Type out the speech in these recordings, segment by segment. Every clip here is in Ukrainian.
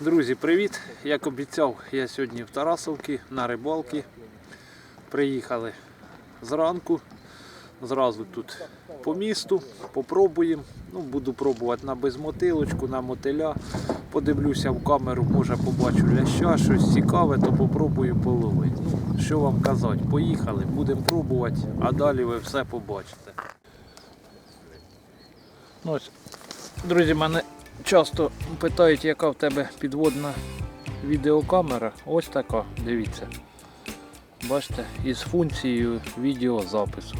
Друзі, привіт! Як обіцяв, я сьогодні в Тарасовці на рибалки. Приїхали зранку. Зразу тут по місту, попробуємо. Ну, буду пробувати на безмотилочку, на мотиля. Подивлюся в камеру, може побачу ляща, щось цікаве, то попробую половити. Ну, що вам казати, поїхали, будемо пробувати, а далі ви все побачите. Ну, ось, друзі, мене часто питають, яка в тебе підводна відеокамера. Ось така, дивіться. Бачите, із функцією відеозапису.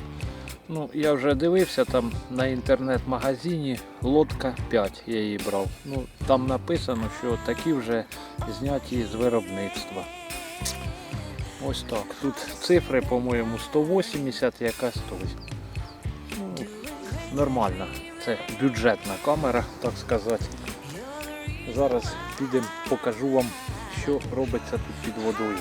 Ну, я вже дивився там на інтернет-магазині лодка 5 я її брав. Ну, там написано, що такі вже зняті з виробництва. Ось так. Тут цифри, по-моєму, 180, якась 180. Ну, нормально. Це бюджетна камера, так сказати. Зараз підемо, покажу вам, що робиться тут під водою.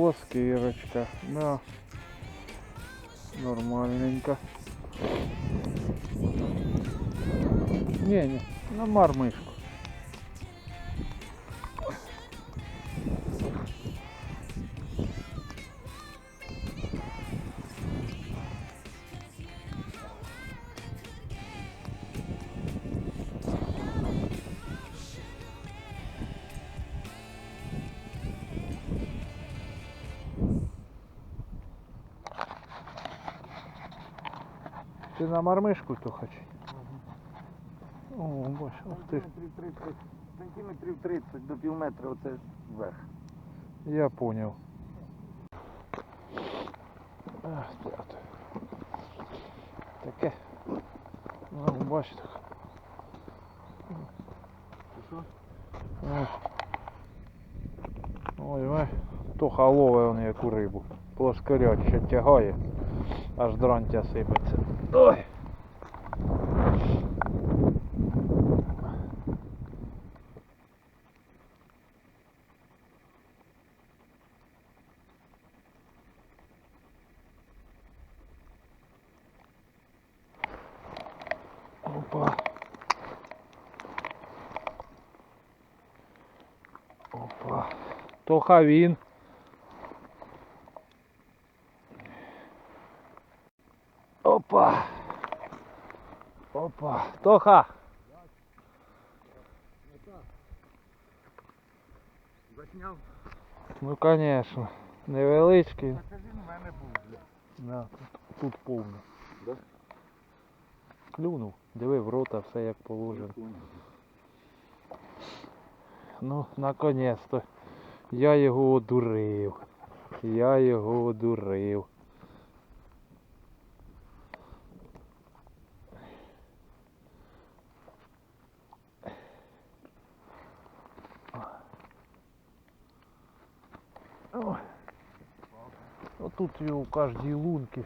Плоскирочка. Да. Нормальненько. Не, не, на мармишку. Ти на мармишку то хочеш? О, бач, ух ти. Сантиметрів 30, сантиметрів 30 до пів метра оце вверх. Я понял. Ах, так. Таке. Ну, бачите. що? Ой. Ой. То халове воно яку рибу. Плоскорять ще тягає. аж дрантя сипеться. Ой. Опа. Опа. Тоха він. Тоха. Засняв. Ну конечно. Невеличкий. Покажи, в мене був, бля. Да, тут, тут повно. Да? Клюнув. Диви в рота, все як положено. Ну, наконець-то. Я його одурив. Я його одурив. Ой. Його в кожній лунці.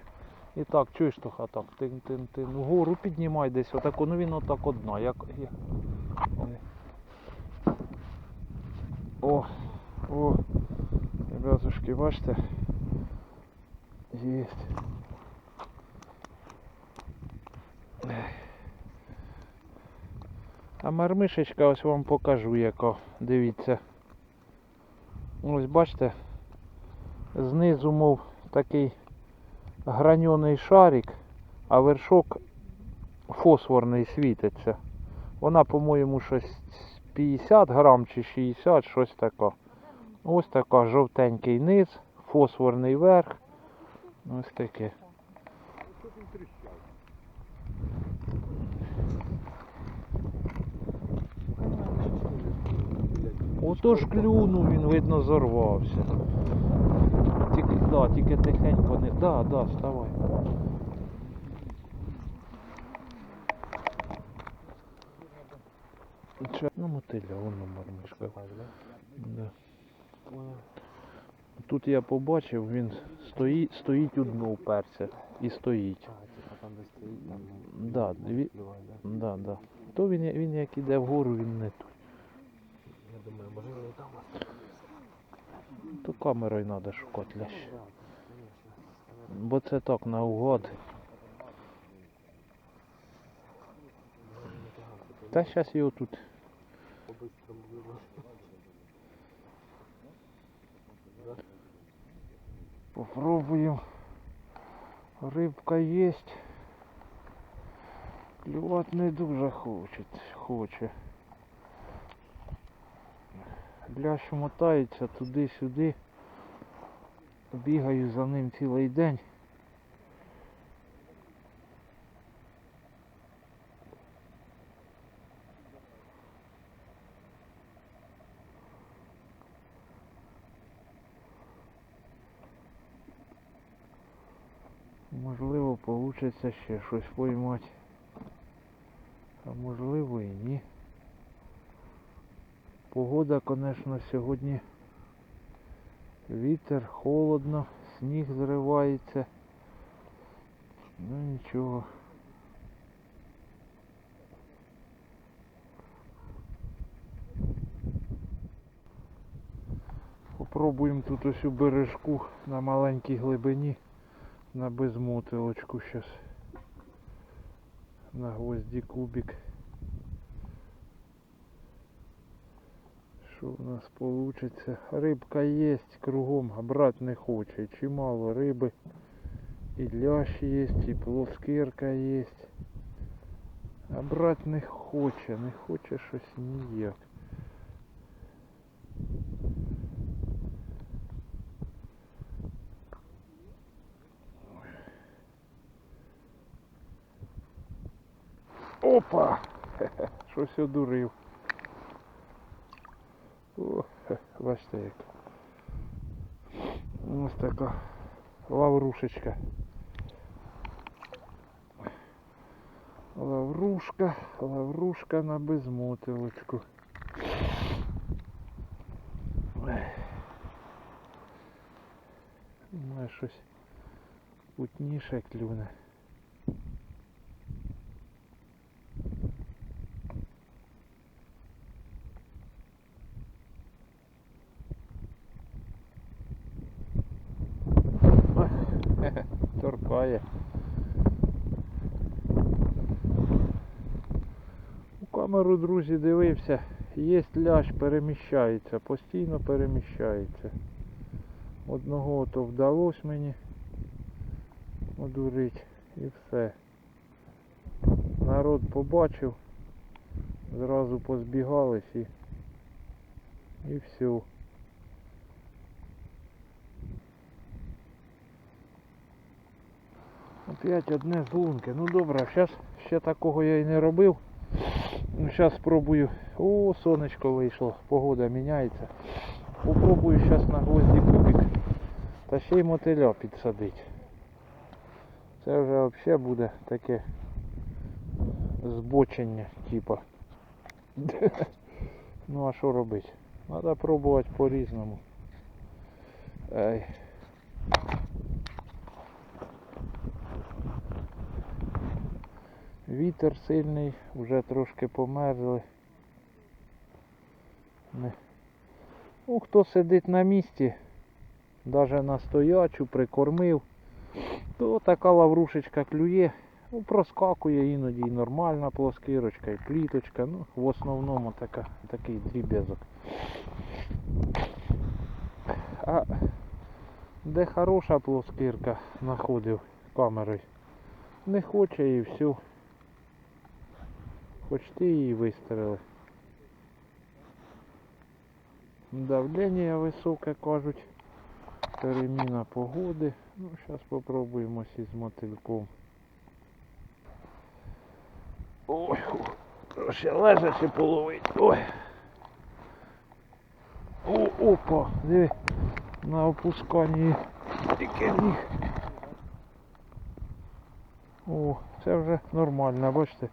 І так, чуєш тоха так, тин тин тин вгору піднімай десь отако, ну він отак одна, як. як... О, о, ребятушки, бачите? Єсть. А мармишечка ось вам покажу яка. Дивіться. Ось бачите, знизу, мов такий граньоний шарик, а вершок фосфорний світиться. Вона, по-моєму, щось 50 грам чи 60, щось таке. Ось така жовтенький низ, фосфорний верх. Ось таке. Отож клюнув, він видно зорвався. Тільки, да, тільки тихенько не. Да, да, вставай. Че? Ну мотиля, воно мармишка. Да. Тут я побачив, він стоїть, стоїть у дно вперся. І стоїть. там де стоїть, там Да, дві... да, да. То він, він як іде вгору, він не тут. Я думаю, можливо, і там. То камерою треба шукати лящ. Бо це так наугад. Та зараз його тут. Попробуем. Рибка есть. Клювати не дуже хоче. хоче. Лящ мотається туди-сюди. Бігаю за ним цілий день. Можливо, вийде ще щось поймати. А можливо і ні. Погода, звісно, сьогодні вітер, холодно, сніг зривається. Ну нічого. Попробуємо тут ось у бережку на маленькій глибині на безмотилочку щас. На гвозді кубик. Що в нас получится? Рибка есть кругом, а брать не хоче. Чимало риби. І лящ есть, і плоскирка есть. А брать не хоче, не хоче щось ніяк. Опа! Щось одурив. О, хе, бачите як. Ось така лаврушечка. Лаврушка, лаврушка на безмотилочку. Має щось Путніше клюне. Торкає. У камеру, друзі, дивився. Є лящ, переміщається, постійно переміщається. Одного то вдалося мені одурить і все. Народ побачив, зразу позбігались і, і все. Опять одне з лунки. Ну добре, зараз ще такого я і не робив. Ну зараз спробую. О, сонечко вийшло, погода міняється. Попробую зараз на гвозді кубик. Та ще й мотиля підсадить. Це вже взагалі буде таке збочення, типа. ну а що робити? Треба пробувати по-різному. Ай. Вітер сильний, вже трошки померзли. Не. Ну, хто сидить на місці, навіть на стоячу, прикормив, то така лаврушечка клює, ну, проскакує іноді і нормальна плоскирочка, і пліточка, ну, в основному така, такий дріб'язок. А де хороша плоскирка знаходив камерою, не хоче і все. Хоч ти її вистрели. Давлення високе, кажуть. Переміна погоди. Ну, зараз спробуємо із мотильком. Ой, ще лежачи половить. Ой. О, опа, диви, на опусканні тільки міг. О, це вже нормально, бачите.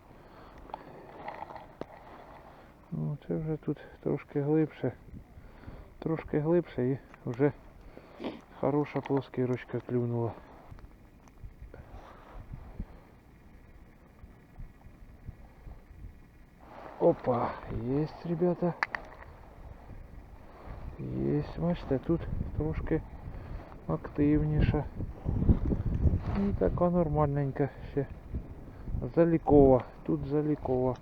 Ну, це вже тут трошки глибше. Трошки глибше і вже хороша плоскирочка клюнула. Опа, есть, ребята. Есть, бачите, тут трошки активніша. І така нормальненька ще. Залікова. Тут залікова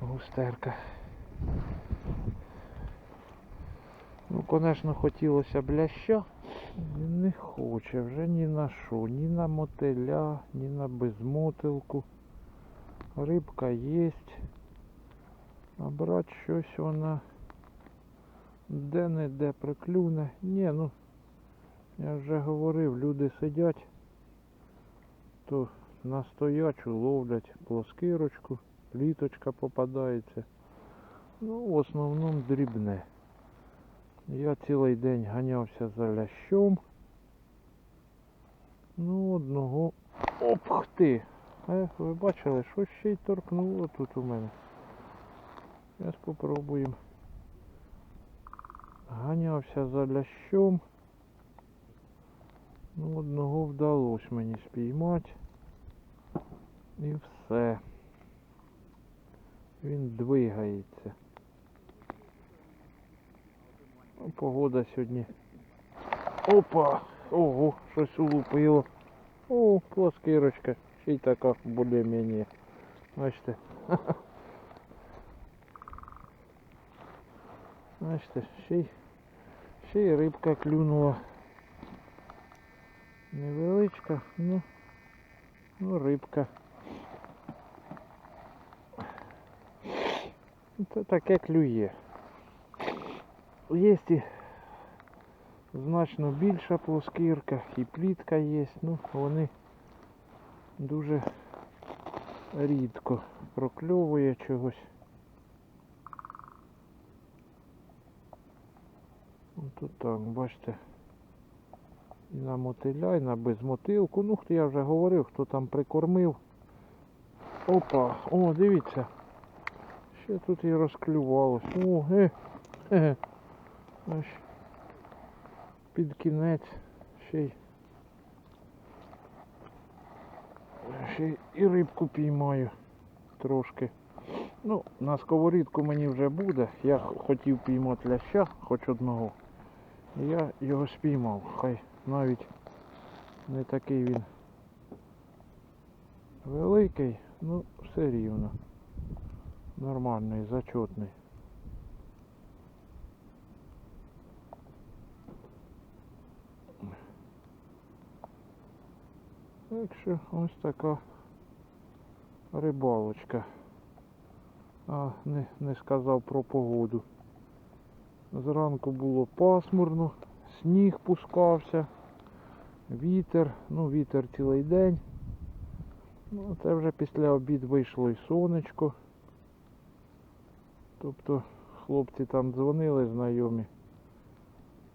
густерка. Ну, звісно, хотілося б ляща. Не хоче вже ні на що, ні на мотиля, ні на безмотилку. Рибка є. А брати щось вона де-не-де приклюне. Ні, ну я вже говорив, люди сидять, то на стоячу ловлять плоскирочку, пліточка попадається. Ну, в основному дрібне. Я цілий день ганявся за лящом. Ну, одного. Оп ти! Е, ви бачили, що ще й торкнуло тут у мене. Зараз спробуємо. Ганявся за лящом. Ну, одного вдалося мені спіймати. І все. Він двигається. Ну, Погода сьогодні. Опа! Ого, щось улупило. О, плоскирочка. Ще й така більш-менш. Бачите. Бачите, ще й, ще й рибка клюнула. Невеличка, ну, ну рибка. Це таке клює. Є і значно більша плоскірка, і плітка є, ну вони дуже рідко прокльовує чогось. Тут так, бачите. І на мотиля, і на безмотилку. Ну, хто я вже говорив, хто там прикормив. Опа, о, дивіться. Ще тут і розклювалось. О, е, е. Аж під кінець ще й ще і рибку піймаю трошки. Ну, на сковорідку мені вже буде. Я хотів піймати ляща, хоч одного. Я його спіймав. Хай навіть не такий він великий, ну все рівно. Нормальний, зачетний. Так що ось така рибалочка. А, не, не сказав про погоду. Зранку було пасмурно, сніг пускався, вітер, ну вітер цілий день. Ну, це вже після обід вийшло і сонечко. Тобто хлопці там дзвонили знайомі.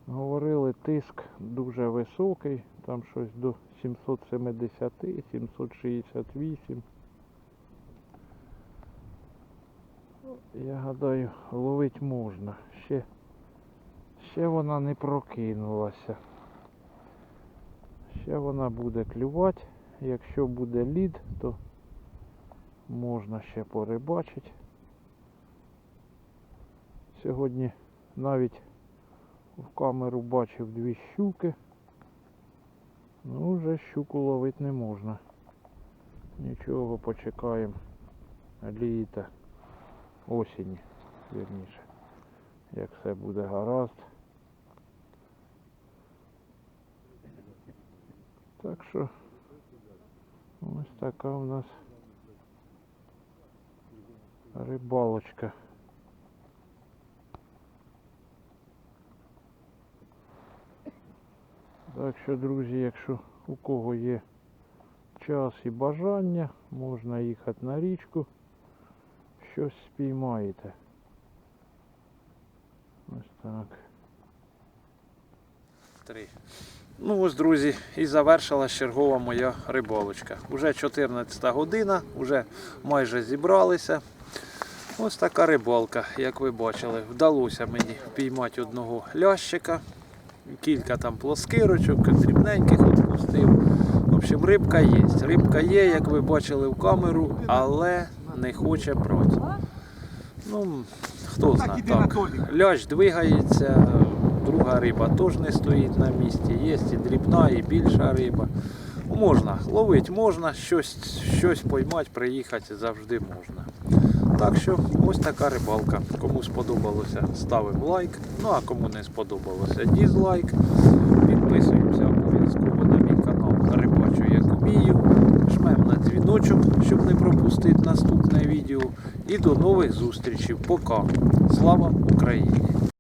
Говорили, тиск дуже високий, там щось до 770, 768. Ну, Я гадаю, ловить можна. Ще, ще вона не прокинулася. Ще вона буде клювати. Якщо буде лід, то можна ще порибачити. Сьогодні навіть в камеру бачив дві щуки. Ну, вже щуку ловити не можна. Нічого, почекаємо літа, осені, вірніше. Як все буде гаразд. Так що ось така у нас рибалочка. Так що, друзі, якщо у кого є час і бажання, можна їхати на річку, щось спіймаєте. Ось так. Три. Ну ось, друзі, і завершилась чергова моя рибалочка. Уже 14 година, вже майже зібралися. Ось така рибалка, як ви бачили. Вдалося мені впіймати одного лящика, кілька там плоскирочок, дрібненьких відпустив. В общем, рибка є. Рибка є, як ви бачили в камеру, але не хоче брати. Ну, хто знає. Так. Лящ двигається, друга риба теж не стоїть на місці. Є і дрібна, і більша риба. Можна, ловити можна, щось, щось поймати, приїхати завжди можна. Так що ось така рибалка. Кому сподобалося, ставимо лайк. Ну а кому не сподобалося, дізлайк. Підписуємося обов'язково на мій канал Рибачу як вмію. Жмемо на дзвіночок, щоб не пропустити наступне відео. І до нових зустрічей. Пока. Слава Україні!